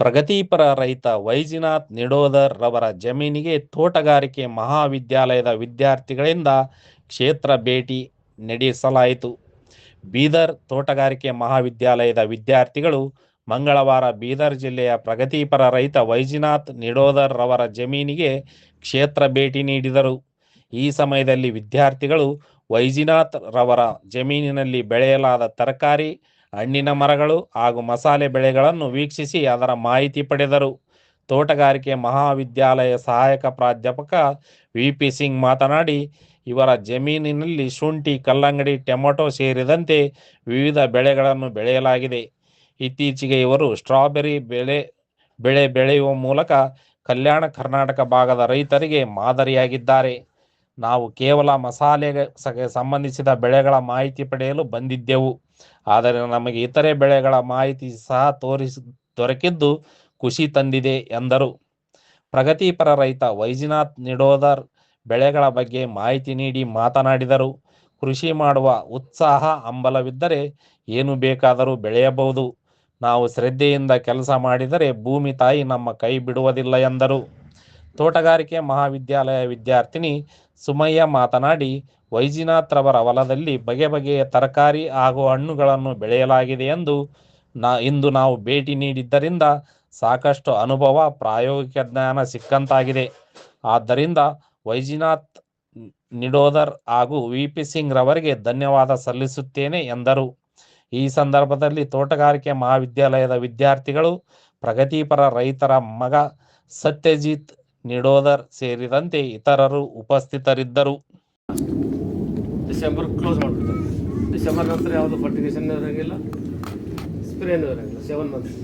ಪ್ರಗತಿಪರ ರೈತ ವೈಜಿನಾಥ್ ನಿಡೋದರ್ ರವರ ಜಮೀನಿಗೆ ತೋಟಗಾರಿಕೆ ಮಹಾವಿದ್ಯಾಲಯದ ವಿದ್ಯಾರ್ಥಿಗಳಿಂದ ಕ್ಷೇತ್ರ ಭೇಟಿ ನಡೆಸಲಾಯಿತು. ಬೀದರ್ ತೋಟಗಾರಿಕೆ ಮಹಾವಿದ್ಯಾಲಯದ ವಿದ್ಯಾರ್ಥಿಗಳು ಮಂಗಳವಾರ ಬೀದರ್ ಜಿಲ್ಲೆಯ ಪ್ರಗತಿಪರ ರೈತ ವೈಜಿನಾಥ್ ನಿಡೋದರ್ ರವರ ಜಮೀನಿಗೆ ಕ್ಷೇತ್ರ ಭೇಟಿ ನೀಡಿದರು. ಈ ಸಮಯದಲ್ಲಿ ವಿದ್ಯಾರ್ಥಿಗಳು ವೈಜಿನಾಥ್ ರವರ ಜಮೀನಿನಲ್ಲಿ ಬೆಳೆಯಲಾದ ತರಕಾರಿ ಹಣ್ಣಿನ ಮರಗಳು ಹಾಗೂ ಮಸಾಲೆ ಬೆಳೆಗಳನ್ನು ವೀಕ್ಷಿಸಿ ಅದರ ಮಾಹಿತಿ ಪಡೆದರು. ತೋಟಗಾರಿಕೆ ಮಹಾವಿದ್ಯಾಲಯ ಸಹಾಯಕ ಪ್ರಾಧ್ಯಾಪಕ ವಿ ಪಿ ಸಿಂಗ್ ಮಾತನಾಡಿ, ಇವರ ಜಮೀನಿನಲ್ಲಿ ಶುಂಠಿ, ಕಲ್ಲಂಗಡಿ, ಟೊಮೆಟೊ ಸೇರಿದಂತೆ ವಿವಿಧ ಬೆಳೆಗಳನ್ನು ಬೆಳೆಯಲಾಗಿದೆ. ಇತ್ತೀಚೆಗೆ ಇವರು ಸ್ಟ್ರಾಬೆರಿ ಬೆಳೆ ಬೆಳೆ ಬೆಳೆಯುವ ಮೂಲಕ ಕಲ್ಯಾಣ ಕರ್ನಾಟಕ ಭಾಗದ ರೈತರಿಗೆ ಮಾದರಿಯಾಗಿದ್ದಾರೆ. ನಾವು ಕೇವಲ ಮಸಾಲೆಗೆ ಸಂಬಂಧಿಸಿದ ಬೆಳೆಗಳ ಮಾಹಿತಿ ಪಡೆಯಲು ಬಂದಿದ್ದೆವು. ಆದರೆ ನಮಗೆ ಇತರೆ ಬೆಳೆಗಳ ಮಾಹಿತಿ ಸಹ ತೋರಿಸಿ, ದೊರಕಿದ್ದು ಖುಷಿ ತಂದಿದೆ ಎಂದರು. ಪ್ರಗತಿಪರ ರೈತ ವೈಜನಾಥ್ ನಿಡೋದರ್ ಬೆಳೆಗಳ ಬಗ್ಗೆ ಮಾಹಿತಿ ನೀಡಿ ಮಾತನಾಡಿದರು. ಕೃಷಿ ಮಾಡುವ ಉತ್ಸಾಹ, ಹಂಬಲವಿದ್ದರೆ ಏನು ಬೇಕಾದರೂ ಬೆಳೆಯಬಹುದು. ನಾವು ಶ್ರದ್ಧೆಯಿಂದ ಕೆಲಸ ಮಾಡಿದರೆ ಭೂಮಿ ತಾಯಿ ನಮ್ಮ ಕೈ ಬಿಡುವುದಿಲ್ಲ ಎಂದರು. ತೋಟಗಾರಿಕೆ ಮಹಾವಿದ್ಯಾಲಯ ವಿದ್ಯಾರ್ಥಿನಿ ಸುಮಯ್ಯ ಮಾತನಾಡಿ ವೈಜಿನಾಥ್ರವರ ಹೊಲದಲ್ಲಿ ಬಗೆ ಬಗೆಯ ತರಕಾರಿ ಹಾಗೂ ಹಣ್ಣುಗಳನ್ನು ಬೆಳೆಯಲಾಗಿದೆ ಎಂದು ನಾ, ಇಂದು ನಾವು ಭೇಟಿ ನೀಡಿದ್ದರಿಂದ ಸಾಕಷ್ಟು ಅನುಭವ, ಪ್ರಾಯೋಗಿಕ ಜ್ಞಾನ ಸಿಕ್ಕಂತಾಗಿದೆ. ಆದ್ದರಿಂದ ವೈಜಿನಾಥ್ ನಿಡೋದರ್ ಹಾಗೂ ವಿ ಪಿ ಸಿಂಗ್ ರವರಿಗೆ ಧನ್ಯವಾದ ಸಲ್ಲಿಸುತ್ತೇನೆ ಎಂದರು. ಈ ಸಂದರ್ಭದಲ್ಲಿ ತೋಟಗಾರಿಕೆ ಮಹಾವಿದ್ಯಾಲಯದ ವಿದ್ಯಾರ್ಥಿಗಳು, ಪ್ರಗತಿಪರ ರೈತರ ಮಗ ಸತ್ಯಜಿತ್ ನಿಡೋದರ್ ಸೇರಿದಂತೆ ಇತರರು ಉಪಸ್ಥಿತರಿದ್ದರು. ಡಿಸೆಂಬರ್ ಕ್ಲೋಸ್ ಮಾಡಿಬಿಡ್ತಾರೆ. ಡಿಸೆಂಬರ್ ನಂತರ ಯಾವುದು ಫರ್ಟಿಗೇಷನ್ ಇರೋಂಗಿಲ್ಲ ಸ್ಪ್ರೇ ಇರೋಂಗಿಲ್ಲ ಸೆವೆನ್ ಮಂತ್ಸ್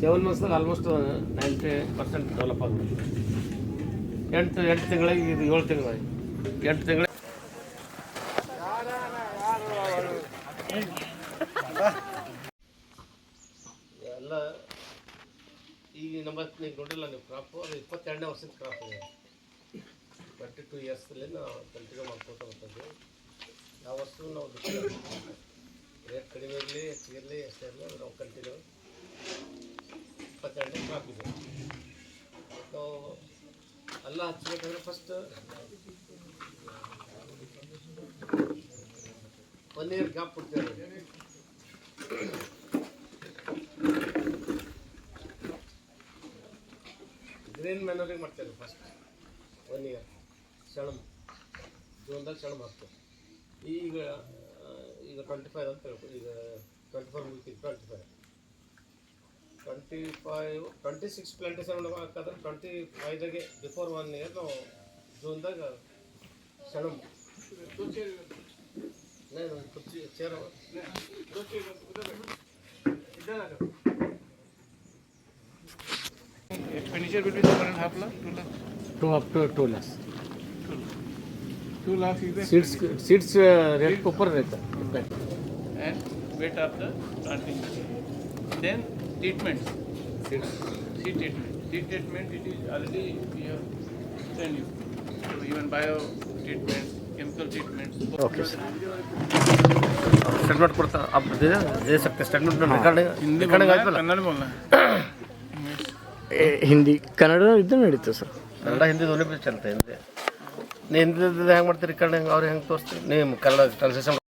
ಸೆವೆನ್ ಮಂತ್ಸ್ದಾಗ ಆಲ್ಮೋಸ್ಟ್ ನೈಂಟಿ ಪರ್ಸೆಂಟ್ ಡೆವಲಪ್ ಆಗಿಬಿಡುತ್ತೆ. ಎಂಟು ಎಂಟು ತಿಂಗಳಿಗೆ ಇದು ಏಳು ತಿಂಗಳು ಎಂಟು ತಿಂಗಳಿಗೆ. ಎಲ್ಲ ಈಗ ನಮ್ಮ ನೀವು ನೋಡಿಲ್ಲ, ನೀವು ಕ್ರಾಪು ಅದು ಇಪ್ಪತ್ತೆರಡನೇ ವರ್ಷದ ಕ್ರಾಪ್ ಇದೆ. ಟ್ವೆಂಟಿ ಟೂ ಇಯರ್ಸಲ್ಲಿ ನಾವು ಕಂಟಿನ್ಯೂ ಮಾಡ್ಕೊತ ಬರ್ತದ್ವಿ ಯಾವ ವರ್ಷ ನಾವು ರೇಟ್ ಕಡಿಮೆ ಇರಲಿ ಹೆಚ್ಚಿಗೆ ಇರಲಿ ಎಷ್ಟೇ ಇರಲಿ ನಾವು ಕಂಟಿನ್ಯೂ ಇಪ್ಪತ್ತೆರಡನೇ ಕ್ರಾಪ್ ಇದೆ. ನಾವು ಅಲ್ಲ ಹಚ್ಚಬೇಕಂದ್ರೆ ಫಸ್ಟ್ ಒನ್ ಇಯರ್ ಗ್ಯಾಪ್ ಕೊಡ್ತೇವೆ. ಗ್ರೀನ್ ಮ್ಯಾನೋರಿಂಗ್ ಮಾಡ್ತೇವೆ ಫಸ್ಟ್ ಒನ್ ಇಯರ್ ಸೆಣಮ್ ಜೂನ್ದಾಗ ಸೆಣಮ್ ಹಾಕ್ತೇವೆ ಈಗ ಆ, ಈಗ ಟ್ವೆಂಟಿ ಫೈವ್ ಅಂತ ಹೇಳ್ಕೊ ಈಗ twenty four ಮುಗಿತೀವಿ twenty five twenty five twenty six twenty seven ಹಾಕಿದ್ರೆ ಟ್ವೆಂಟಿ ಫೈವ್ದಾಗೆ ಬಿಫೋರ್ ಒನ್ ಇಯರ್ ನಾವು ಜೂನ್ದಾಗ ಸೆಣಮ್ ನಾನು ಕುರ್ಚಿ chair future will be the one and a half lakh, two lakh? to up to 2 lakhs. Two lakh is the. Seeds, seeds uh, rate Seeds. proper rate. Impact. And wait after planting. Then treatments, Seeds. seed treatment. Seed treatment, it is already we have sent you. So even bio treatment, chemical treatments. Okay, sir. Stand note दे सकते हैं stand note record Hindi बोलना है, कन्नड़ बोलना है ಹಿಂದಿ ಕನ್ನಡ ಇದ್ದು ನಡೀತು sir. Kannada, Hindi ಒಲಿ ಚಲತೆ ಹಿಂದಿ ಹಿಂದಿ ಹೆಂಗೆ ಮಾಡ್ತೀರಿ? ಕನ್ನಡ ಅವ್ರು ಹೆಂಗೆ ತೋರಿಸ್ತೀರಿ? ನೀವು ಕನ್ನಡ ಟ್ರಾನ್ಸ್ಲೇಷನ್